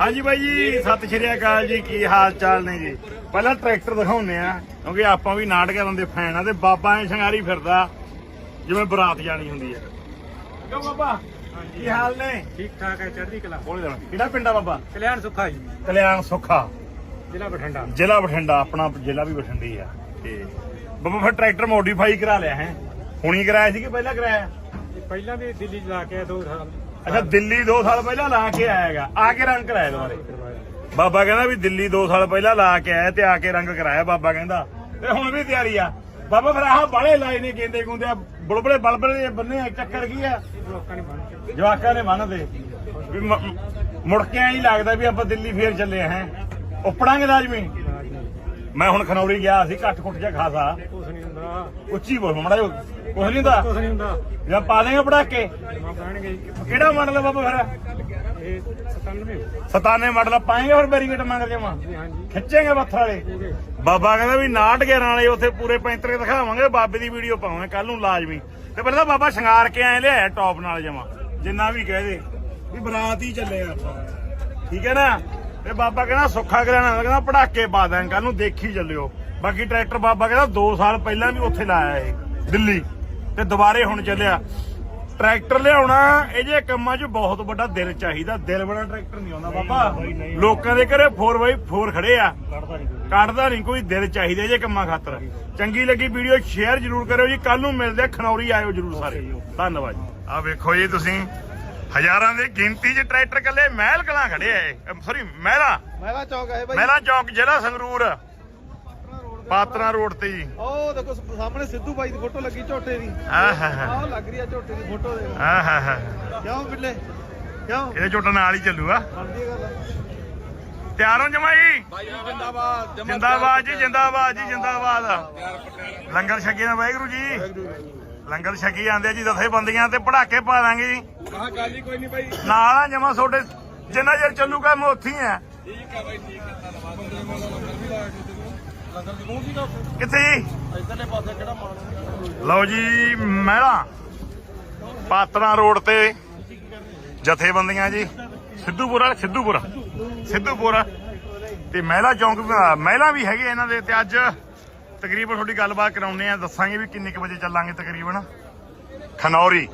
ਹਾਂਜੀ ਬਾਈ ਜੀ ਸਤਿ ਸ਼੍ਰੀ ਅਕਾਲ ਜੀ ਕੀ ਹਾਲ ਚਾਲ ਨੇ ਜੀ? ਪਹਿਲਾਂ ਟਰੈਕਟਰ ਦਿਖਾਉਨੇ ਆ ਕਿਉਂਕਿ ਆਪਾਂ ਵੀ ਨਾਟਕਾਂ ਦੇ ਫੈਨ ਆ ਤੇ ਬਾਬਾ ਐ ਸ਼ਿੰਗਾਰੀ ਫਿਰਦਾ ਜਿਵੇਂ ਬਰਾਤ ਜਾਣੀ ਹੁੰਦੀ ਹੈ। ਕਿਉਂ ਬਾਬਾ? ਕੀ ਹਾਲ ਨੇ? ਠੀਕ ਠਾਕ ਹੈ ਚੜ੍ਹਦੀ ਕਲਾ। ਬੋਲ ਦੇਣਾ ਕਿਹੜਾ ਪਿੰਡ ਆ ਬਾਬਾ? ਕਲਿਆਣ ਸੁੱਖਾ ਜੀ। ਕਲਿਆਣ ਸੁੱਖਾ। ਜ਼ਿਲ੍ਹਾ ਬਠਿੰਡਾ। ਜ਼ਿਲ੍ਹਾ ਬਠਿੰਡਾ ਆਪਣਾ ਜ਼ਿਲ੍ਹਾ ਵੀ ਬਠਿੰਡੀ ਆ। ਤੇ ਬਾਬਾ ਫਿਰ ਟਰੈਕਟਰ ਮੋਡੀਫਾਈ ਕਰਾ ਲਿਆ ਹੈ। ਹੁਣੀ ਕਰਾਇਆ ਸੀ ਕਿ ਪਹਿਲਾਂ ਕਰਾਇਆ? ਪਹਿਲਾਂ ਵੀ ਦਿੱਲੀ ਜਾ ਕੇ ਦੋ ਸਾਲ। ਅੱਛਾ, ਦਿੱਲੀ 2 ਸਾਲ ਪਹਿਲਾਂ ਲਾ ਕੇ ਆਇਆਗਾ ਆ ਕੇ ਰੰਗ ਕਰਾਇਆ ਦੁਬਾਰੇ। ਬਾਬਾ ਕਹਿੰਦਾ ਵੀ ਦਿੱਲੀ 2 ਸਾਲ ਪਹਿਲਾਂ ਲਾ ਕੇ ਆਇਆ ਤੇ ਆ ਕੇ ਰੰਗ ਕਰਾਇਆ, ਬਾਬਾ ਕਹਿੰਦਾ। ਤੇ ਹੁਣ ਵੀ ਤਿਆਰੀ ਆ। ਬਾਬਾ ਫਿਰ ਆਹ ਬਾਲੇ ਲਾਏ ਨੇ ਕਹਿੰਦੇ ਗੁੰਦੇ ਆ ਬੁਲਬੁਲੇ ਬਲਬਲੇ ਜਿਹੇ ਬੰਨੇ ਆ, ਚੱਕਰ ਕੀ ਆ? ਜਵਾਕਾਂ ਨੇ ਬੰਨਦੇ। ਵੀ ਮੁੜ ਕੇ ਐਂ ਲੱਗਦਾ ਵੀ ਆਪਾਂ ਦਿੱਲੀ ਫੇਰ ਚੱਲੇ ਹੈ। ਉੱਪੜਾਂਗੇ ਲਾਜ਼ਮੀ ਮੈਂ ਹੁਣ ਖਨੌਰੀ ਗਿਆ ਸੀ ਘੱਟ ਘੁੱਟ ਜਿਹਾ ਖਾਸਾ। ਕੁਛ ਨਹੀਂ ਹੁੰਦਾ। ਉੱਚੀ ਬੋਲ ਮੜਾ ਕੁਛ ਨਹੀਂ ਹੁੰਦਾ। ਕੁਛ ਨਹੀਂ ਹੁੰਦਾ। ਜਾਂ ਪਾ ਦੇਂਗੇ ਪੜਾਕੇ ਕਿਹੜਾ ਮਾਡਲ ਆ ਬਾਬਾ ਫਿਰ? ਇਹ 97 ਸਤਾਨੇ ਮਾਡਲ ਪਾਏਗੇ ਫਿਰ ਬੈਰੀਕੇਡ ਮੰਗ ਜਾਵਾਂ ਜੀ ਹਾਂਜੀ ਖਿੱਚੇਗੇ ਪੱਥਰ ਵਾਲੇ। ਬਾਬਾ ਕਹਿੰਦਾ ਵੀ 69 ਵਾਲੇ ਉੱਥੇ ਪੂਰੇ ਪੈਂਤਰੇ ਦਿਖਾਵਾਂਗੇ ਬਾਬੇ ਦੀ ਵੀਡੀਓ ਪਾਵਾਂਗੇ ਕੱਲ ਨੂੰ ਲਾਜ਼ਮੀ। ਤੇ ਪਹਿਲਾਂ ਬਾਬਾ ਸ਼ਿੰਗਾਰ ਕੇ ਆਏ ਲਿਆਇਆ ਟੌਪ ਨਾਲ ਜਮਾ। ਜਿੰਨਾ ਵੀ ਕਹਦੇ ਵੀ ਬਰਾਤ ਹੀ ਚੱਲੇ ਆਪਾਂ ਠੀਕ ਹੈ ਨਾ? ਤੇ ਬਾਬਾ ਕਹਿੰਦਾ ਸੁੱਖਾ ਕਰਾਣਾ ਕਹਿੰਦਾ ਪੜਾਕੇ ਪਾ ਦਾਂ ਕੱਲ ਨੂੰ ਦੇਖੀ ਚੱਲਿਓ। ਬਾਕੀ ਟਰੈਕਟਰ ਬਾਬਾ ਕਹਿੰਦਾ 2 ਸਾਲ ਪਹਿਲਾਂ ਵੀ ਉੱਥੇ ਲਾਇਆ ਇਹ ਦਿੱਲੀ। ਤੇ ਦੁਬਾਰੇ ਹੁਣ ਚੱਲਿਆ। ਟਰੈਕਟਰ ਲਿਆਉਣਾ ਇਹ ਜੇ ਕੰਮਾਂ 'ਚ ਬਹੁਤ ਵੱਡਾ ਦਿਲ ਚਾਹੀਦਾ। ਦਿਲ ਬਣਾ ਟਰੈਕਟਰ ਨਹੀਂ ਆਉਂਦਾ ਬਾਬਾ। ਲੋਕਾਂ ਦੇ ਘਰੇ 4x4 ਖੜੇ ਆ। ਕੱਢਦਾ ਨਹੀਂ ਕੋਈ ਕੱਢਦਾ ਨਹੀਂ ਕੋਈ ਦਿਲ ਚਾਹੀਦੇ ਜੇ ਕੰਮਾਂ ਖਾਤਰ। ਚੰਗੀ ਲੱਗੀ ਵੀਡੀਓ ਸ਼ੇਅਰ ਜਰੂਰ ਕਰਿਓ ਜੀ। ਕੱਲ ਨੂੰ ਮਿਲਦੇ ਆ, ਖਨੌਰੀ ਆਇਓ ਜਰੂਰ ਸਾਰੇ। ਧੰਨਵਾਦ ਜੀ। ਆ ਵੇਖੋ ਜੀ ਤੁਸੀਂ। ਹਜ਼ਾਰਾਂ ਦੀ ਗਿਣਤੀ 'ਚ ਟਰੈਕਟਰ ਕੱਲੇ ਮਹਿਲ ਕਲਾਂ ਖੜੇ ਆ ਸੌਰੀ ਮਹਿਲਾ। ਮਹਿਲਾ ਚੌਕ ਹੈ ਬਾਈ। ਮਹਿਲਾ ਚੌਕ ਜ਼ਿਲ੍ਹਾ ਸੰਗਰੂਰ। ਪਾਤਰਾ ਰੋਡ ਤੇ। ਜੀ। ਉਹ ਦੇਖੋ ਸਾਹਮਣੇ ਸਿੱਧੂ ਬਾਈ ਦੀ ਫੋਟੋ ਲੱਗੀ ਝੋਟੇ ਦੀ। ਆਹ ਆਹ ਲੱਗ ਰਹੀ ਆ ਝੋਟੇ ਦੀ ਫੋਟੋ ਦੇ। ਆਹ ਕਿਉਂ ਬਿੱਲੇ? ਕਿਉਂ? ਇਹਦੇ ਝੋਟਾ ਨਾਲ ਹੀ ਚੱਲੂਗਾ। ਹੈ ਤਿਆਰ ਹੋ ਜਮਾਈ ਬਾਈ ਜਿੰਦਾਬਾਦ। ਜਿੰਦਾਬਾਦ ਜੀ ਜਿੰਦਾਬਾਦ ਜੀ ਜਿੰਦਾਬਾਦ। ਲੰਗਰ ਛਕੇ ਨਾ ਵਾਹਿਗੁਰੂ ਜੀ। ਲੰਗਰ ਛਕੀ ਜਾਂਦੇ ਜੀ ਦਸੇ ਬੰਦੀਆਂ ਤੇ ਪੜਾਕੇ ਪਾ ਦਾਂਗੇ ਜੀ। ਆਹ ਗੱਲ ਹੀ ਕੋਈ ਨਹੀਂ ਬਾਈ ਨਾਲ ਆ ਜਮਾ ਤੁਹਾਡੇ ਜਿੰਨਾ ਚਿਰ ਚੱਲੂਗਾ ਮੈਂ ਉੱਥੇ ਹੀ ਆ। ਠੀਕ ਠੀਕ ਕਿੱਥੇ ਜੀ? ਇਧਰਲੇ ਪਾਸੇ ਕਿਹੜਾ ਲਓ ਜੀ ਮਹਿਲਾ ਪਾਤਰਾ ਰੋਡ ਤੇ ਜਥੇਬੰਦੀਆਂ ਜੀ। ਸਿੱਧੂਪੁਰਾ ਸਿੱਧੂਪੁਰਾ। ਸਿੱਧੂਪੁਰਾ। ਤੇ ਮਹਿਲਾ ਚੌਂਕ ਮਹਿਲਾ ਵੀ ਹੈਗੇ ਇਹਨਾਂ ਦੇ ਤੇ ਅੱਜ। ਤਕਰੀਬਨ ਤੁਹਾਡੀ ਗੱਲਬਾਤ ਕਰਾਉਣੇ ਆ ਦੱਸਾਂਗੇ ਵੀ ਕਿੰਨੇ ਕੁ ਵਜੇ ਚੱਲਾਂਗੇ ਤਕਰੀਬਨ। ਖਨੌਰੀ।